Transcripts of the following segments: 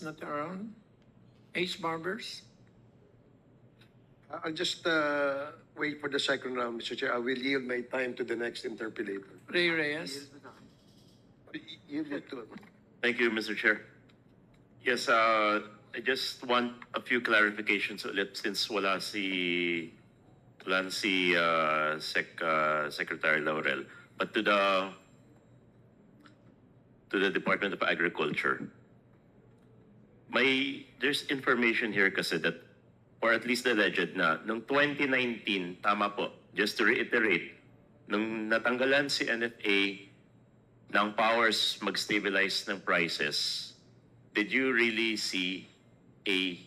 is not around? Ace Barbers? I'll just uh, wait for the second round, Mr. Chair. I will yield my time to the next interpolator. Ray Reyes? Y- Yield it to Thank you, Mr. Chair. Yes, uh, I just want a few clarifications ulit since wala si wala na si uh, Sec, uh, Secretary Laurel. But to the to the Department of Agriculture, may there's information here kasi that or at least alleged na noong 2019 tama po just to reiterate nung natanggalan si NFA ng powers mag-stabilize ng prices, did you really see a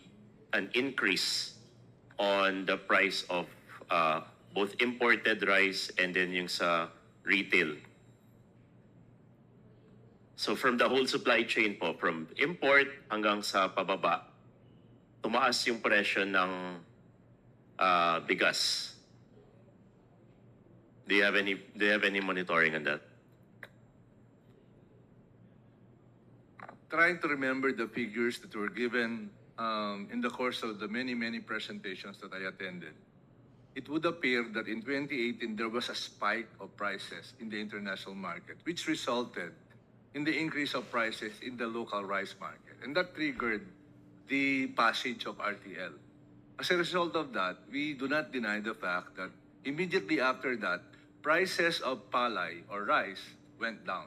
an increase on the price of uh, both imported rice and then yung sa retail? So from the whole supply chain po, from import hanggang sa pababa, tumaas yung presyo ng uh, bigas. Do you have any do you have any monitoring on that? trying to remember the figures that were given um, in the course of the many, many presentations that I attended, it would appear that in 2018 there was a spike of prices in the international market, which resulted in the increase of prices in the local rice market. And that triggered the passage of RTL. As a result of that, we do not deny the fact that immediately after that, prices of palay or rice went down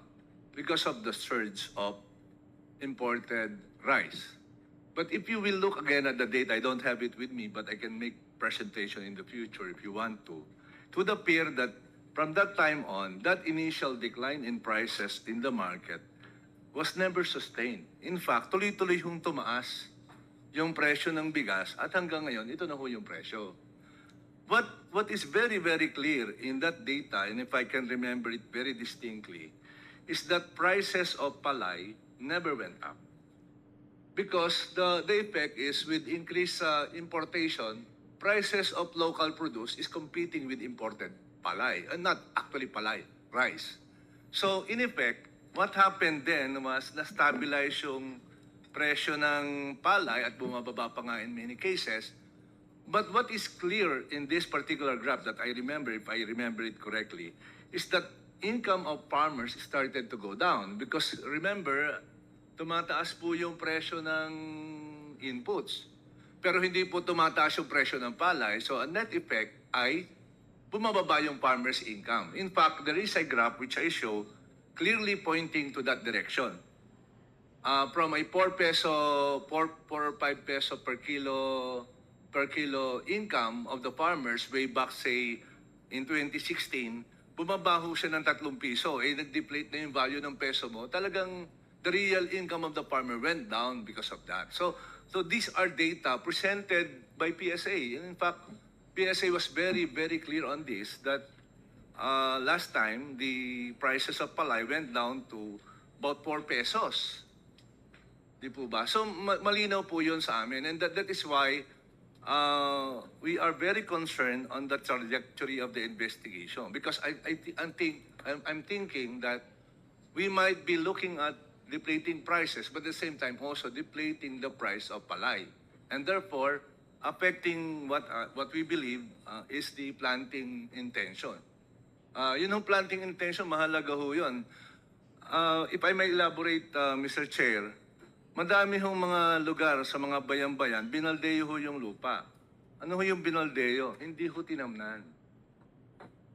because of the surge of imported rice. But if you will look again at the data, I don't have it with me, but I can make presentation in the future if you want to. It would appear that from that time on, that initial decline in prices in the market was never sustained. In fact, tuloy-tuloy yung tumaas yung presyo ng bigas at hanggang ngayon, ito na ho yung presyo. What, what is very, very clear in that data, and if I can remember it very distinctly, is that prices of palay never went up. Because the, the effect is with increased uh, importation, prices of local produce is competing with imported palay, and not actually palay, rice. So in effect, what happened then was na-stabilize yung presyo ng palay at bumababa pa nga in many cases. But what is clear in this particular graph that I remember, if I remember it correctly, is that income of farmers started to go down. Because remember, tumataas po yung presyo ng inputs. Pero hindi po tumataas yung presyo ng palay. So, a net effect ay bumababa yung farmer's income. In fact, there is a graph which I show clearly pointing to that direction. Uh, from a 4 peso, 4, 4 or 5 peso per kilo per kilo income of the farmers way back say in 2016, bumaba ho siya ng 3 piso. Eh, nag-deflate na yung value ng peso mo. Talagang the real income of the farmer went down because of that. So, so these are data presented by PSA. And in fact, PSA was very, very clear on this that uh, last time the prices of palay went down to about 4 pesos. Di po ba? So ma- malinaw po yun sa amin. And that, that is why uh, we are very concerned on the trajectory of the investigation. Because I, I, thi- I'm, think, I'm, I'm thinking that we might be looking at deflating prices, but at the same time also deflating the price of palay. And therefore, affecting what, uh, what we believe uh, is the planting intention. Uh, yun ang planting intention, mahalaga ho yun. Uh, if I may elaborate, uh, Mr. Chair, madami hong mga lugar sa mga bayan-bayan, binaldeyo ho yung lupa. Ano ho yung binaldeyo? Hindi ho tinamnan.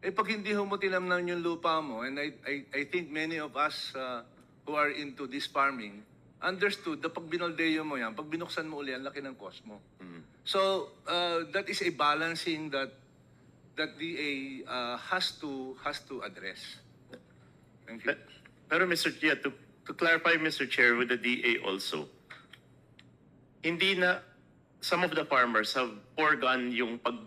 Eh pag hindi ho mo tinamnan yung lupa mo, and I, I, I think many of us uh, who are into this farming, understood na pag binaldeyo mo yan, pag binuksan mo uli, ang laki ng cost mo. So, uh, that is a balancing that that DA uh, has to has to address. Thank you. Pe- Pero Mr. Chair, to, to clarify Mr. Chair with the DA also, hindi na, some of the farmers have foregone yung pag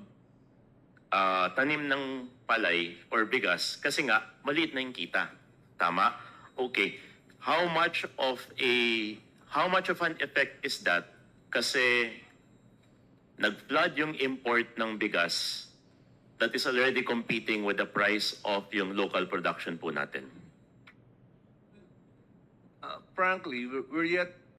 ah, tanim ng palay or bigas kasi nga maliit na yung kita. Tama? Okay. How much of a how much of an effect is that? Kasi nag-flood yung import ng bigas that is already competing with the price of yung local production po natin. Uh, frankly, we're, we're yet